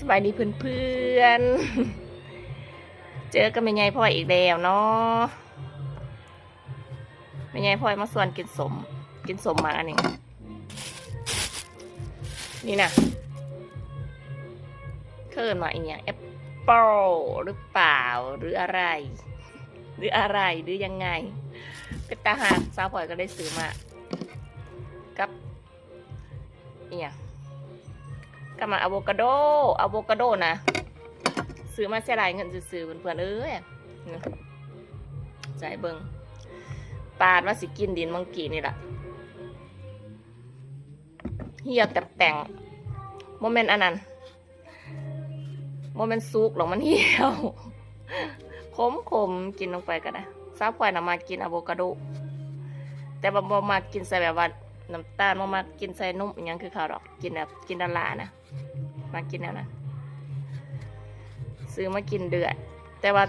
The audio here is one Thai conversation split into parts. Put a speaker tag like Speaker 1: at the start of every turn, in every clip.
Speaker 1: สบายดีเพื่อนๆ เจอกันเป็นไงพ่อยอีกแล้วเนาะเป็นไงพ่อยมาส่วนกินสม กินสมมาอันนี้นี่นะเคินมาอีกอย่างแอปเปิลหรือเปล่าหรืออะไร หรืออะไรหรือยังไง เป็นตาหากสาวพ่อยก็ได้ซื้อมากับอีกอย่าง กับมาอะโวคาโดอะโวคาโดนะซื้อมาเสียดายเงินซื้อๆเพื่อนๆเอ้ยใจเบิงปาดว่าสิกินดินมังกีนี่แหละเหี่ยวแต่แต่งโมเมนต์อันนั้นโมเมนต์ซุกหรอกมันเหี่ยวขมขมๆกินลงไปก็ได้ซาพอยนำมากินอะโวคาโด แต่บ่บ่มากินใส่แบบว่า น้ำตาลบ่มากินใส่นุ่มอหยังคือเขาวดอก กินแบบกินดารานะ มากินแล้วนะ ซื้อมากินเดือด แต่ว่า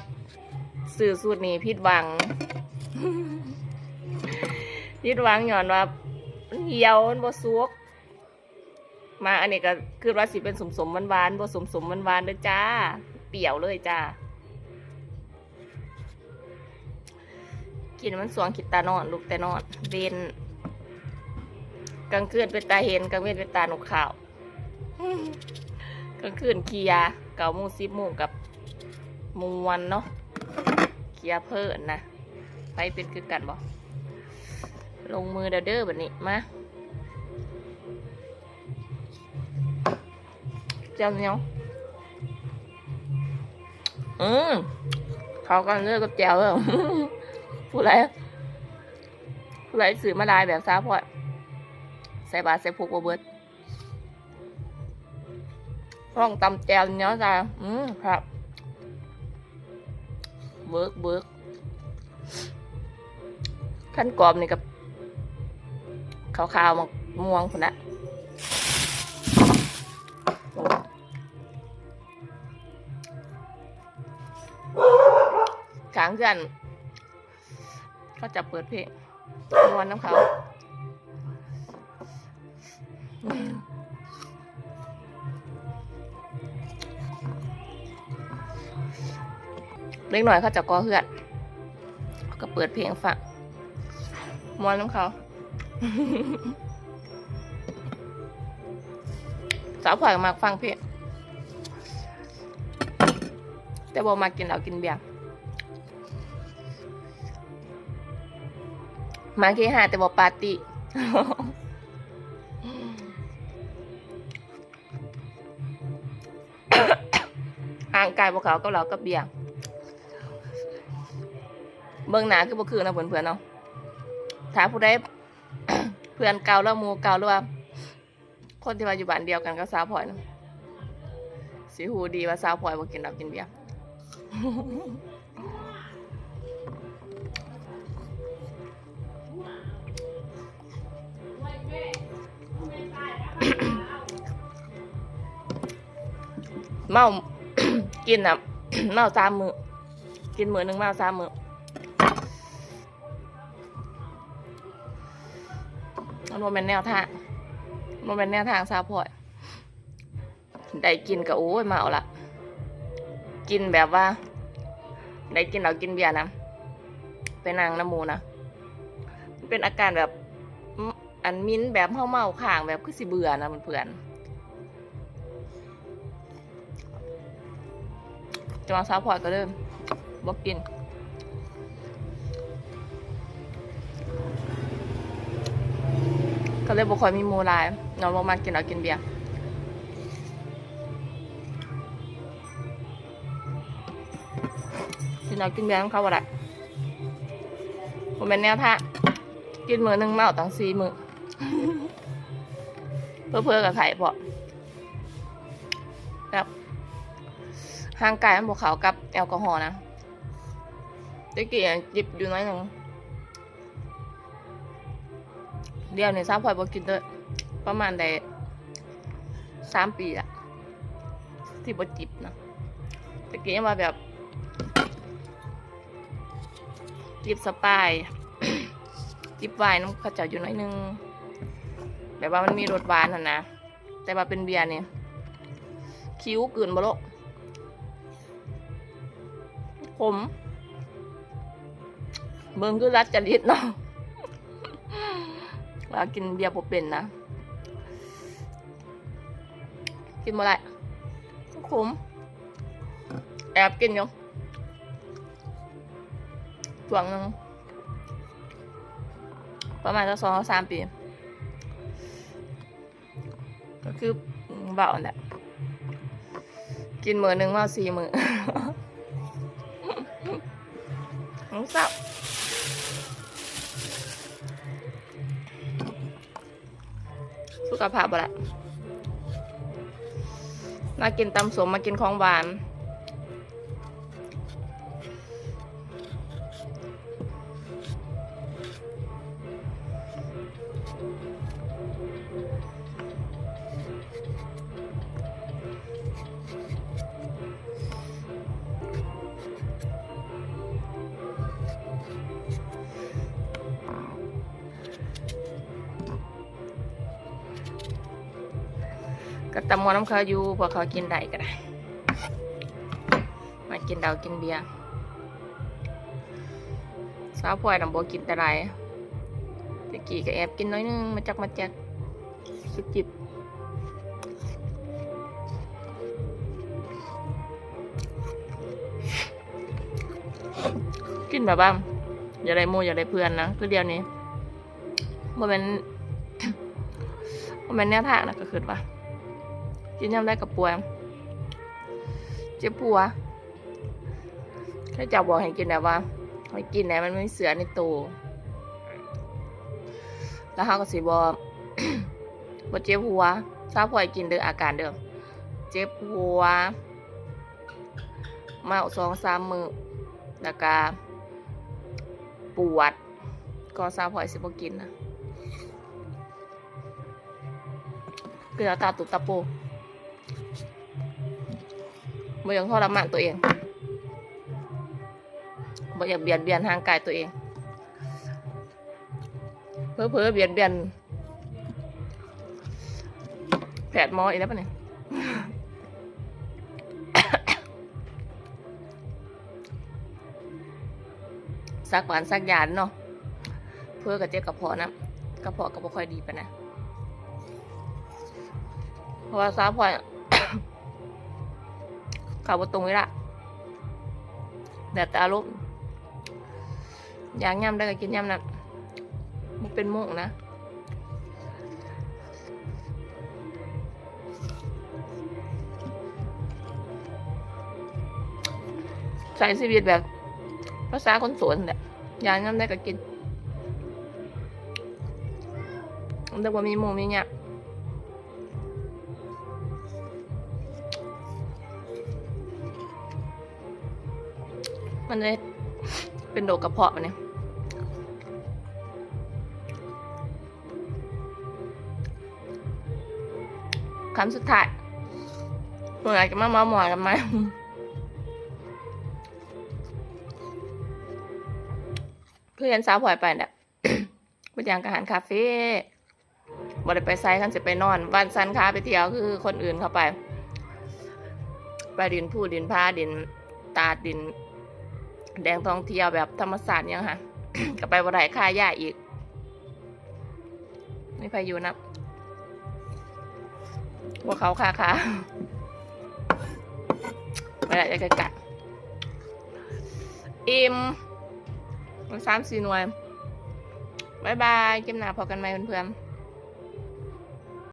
Speaker 1: ซื้อสูตรนี้ผิดหวังผิดหวังหย่อนว่าเหี่ยวมันบ่สุก มาอันนี้ก็คือว่าสิเป็นสมสมๆหวานบ่สมสมๆหวานเด้อจ้า เปรี้ยวเลยจ้า กินมันสวงขิดตานอน ลูกแต่นอนเวน กลางคืนเป็นตาเห็นกลางเวนเป็นตาหนกข่าวกลางคืนเคียร์เก้าโมงสิบโมงกับมงวันเนาะเคียร์เพิ่นนะไปเป็นคือกันบ่ลงมือเด้อเด้อแบบนี้มาเจ้าเนียอืมเขากันเลือกกับแจวเลยผู้ไรผู้ไรสื่อมาลายแบบซาพอด ใส่บาใส่ผูกบเบิดห้องตำแจวเนี้ยจ้าอืมครับเบิกเบิกขั้นกรอบนี่กับขาวๆมาม่วงคนละขางเพื่อนก็จะเปิดเพลงวนน้ำเขา เล็กหน่อยเขาจะกอเพื่อนก็เปิดเพลงฟังมวนน้ำเขา สาวผ่อยมากฟังเพลงแต่บอมากินเหล้ากินเบียร์มาที่หาแต่บอปาร์ตี้ กายพวกเขาก็เราก็เบียร์เบื้องหนาคือบ่คือนะเพื่อนๆเนาะถ้าผู้ใดเพื่อนเก่าแล้วมูเก่าหรือว่า คนที่มาอยู่บ้านเดียวกันก็สาวพลอยนะสิหูดีว่าสาวพลอยบ่กินเหล้ากินเบียร์เมา กินอะเมาสามมือกินมือหนึ่งเมาสามมือมันบ่แมนเป็นแนวทางมันเป็นแนวทางซาพอยได้กินก็โอ้ยเมาละกินแบบว่า ได้กินเรากินเบียร์นะไปนางน้ำมูนะมันเป็นอาการแบบอันมิ้นแบบเมาเมาข่างแบบคือสิเบื่อนะเพื่อนๆ จะมาซัพพอร์ตก็เริ่มบอกกินก็เลยบอกคอยมีมูลายนอนบอกมากินเอากินเบียร์กินเอากินเบียร์ต้องเข้าอะไรผมเป็นแนวท่ากินมือหนึ่งเมาตั้งสี่มือเพื่อเพื่อกับไข่พอ ห่างกายมันบวกเขาวกับแอลกอฮอล์นะตะกี้จิบอยู่น้อยหนึ่งเดียวเนี่ยสาวพลอยบอกกินเลยประมาณได้สามปีละที่บจิบนะตะกี้ยังมาแบบจิบสปายจิบไวน์น้ำข้าวเจ้าอยู่น้อยหนึงแบบว่ามันมีรสหวานนะนะแต่ว่าเป็นเบียร์เนี่ยคิ้วกืนบ่โลก ผมเบิ่งคือรัดจริตเนาะว่ากินเบียร์บ่เป็นนะ กินบ่ได้ขมแอบกินอยู่ช่วงหนึงประมาณสักสองสามปี ก็คือเบาแหละกินมือหนึ่งมาสี่มือ องสับสุขภาพบ่ละมากินตำสมมากินของหวาน ก็ตำมวน้ำเขาอยู่พอเขากินได้ก็ได้ มากินเดากินเบียร์สาวพลอยนำโบกินแต่ไรตะกี้ก็แอบกินน้อยนึงมาจักมาจักสิบจิบกินแบบว่าอย่าได้มูอย่าได้เพื่อนนะคือเดียวนี้บ่แมันบ่แมันแนวทางนะก็คือว่า กินยำได้กับปัวเจ็บปัวแค่จะบอกให้กินแต่ว่าให้กินแต่มันไม่เสือในตัวแล้วเขาก็สิบอกบ่เจ็บหัวทราบพอยกินเด้ออาการเดิม เจ็บหัว มาสองสามมือแล้วก็ปวด ก็ทราบพอยสิบกินนะเกลือตาตุกตะปู บ่อยากทรมานตัวเองบ่อยากเบียดเบียนทางกายตัวเอง เพ้อเพ้อเบียดเบียนแผดหมออีกแล้วปะเนี่ยสักหวานสักยานเนาะเพื่อกับเจ็บกระเพาะนะกระเพาะก็บ่ค่อยดีไปนะเพราะว่าซาพอย ขาวบตรงนี้ละแต่แต่อารมณ์อยากย่ำได้ก็กินย่ำนะมันเป็นมุกนะใช้ชีวิตแบบภาษาคนสวนแหละอยากย่ำได้ก็กินแต่ว่ามีหมูมีเนี่ย มันเลยเป็นโรคกระเพาะมันเนี่ยคำสุดท้ายเมื่อไหร่จะมาเมาหมอกันไหมเพื่อนสาวพลอยไปเนี่ยไปยังกอาหารคาเฟ่บ่ไดไปไซคันจะไปนอน วันซันค้าไปเที่ยวคือคนอื่นเข้าไป ไปดินผู้ดินพาดินตาดิน แดงท่องเที่ยวแบบธรรมศาสตร์ยังค่ะก็ไปบ่ได้ค่าย่าอีกไม่ไปอยู่นะว่าเขาค่าค่าไปได้จะกัดอิ่มสามสี่หน่วยบายบายเก็บหนาพอกันไหมเพื่อนๆ